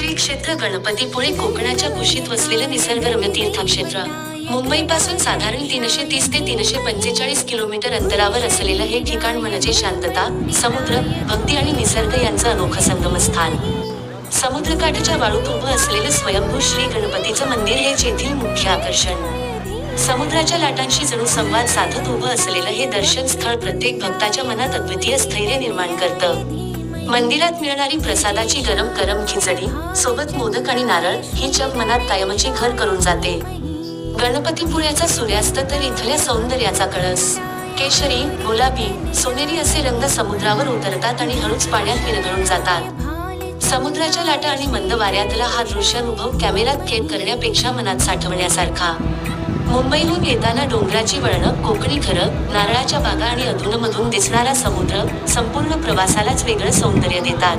तीर्थक्षेत्र गणपतीपुळे कोकणाच्या कुशीत वसलेलं निसर्गरम्य तीर्थक्षेत्र. मुंबईपासून साधारण तीनशे तीस ते तीनशे पंचेचाळीस किलोमीटर अंतरावर असलेलं हे ठिकाण म्हणजे शांतता समुद्र भक्ती आणि निसर्ग यांचं अनोखं संगमस्थान. समुद्रकाठच्या वाळूत उभं असलेलं स्वयंभू श्री गणपतीचं मंदिर हेच येथील मुख्य आकर्षण. समुद्राच्या लाटांशी जणू संवाद साधत उभं असलेलं हे दर्शन स्थळ प्रत्येक भक्ताच्या मनात अद्वितीय स्थैर्य निर्माण करतं. मंदिरात मिळणारी प्रसादाची गरम गरम खिचडी सोबत मोदक आणि नारळ ही जग मनात कायमचे घर करून जाते. गणपतीपुळ्याचा सूर्यास्त तर इथल्या सौंदर्याचा कळस. केशरी गुलाबी सोनेरी असे रंग समुद्रावर उतरतात आणि हळूच पाण्यात विरघळून जातात. समुद्राच्या लाटा आणि मंद वाऱ्यातला हा दृश्यानुभव कॅमेऱ्यात कैद करण्यापेक्षा मनात साठवण्यासारखा. मुंबईहून येताना डोंगराची वळणं कोकणी घरं नारळाच्या बागा आणि अधूनमधून दिसणारा समुद्र संपूर्ण प्रवासालाच वेगळं सौंदर्य देतात.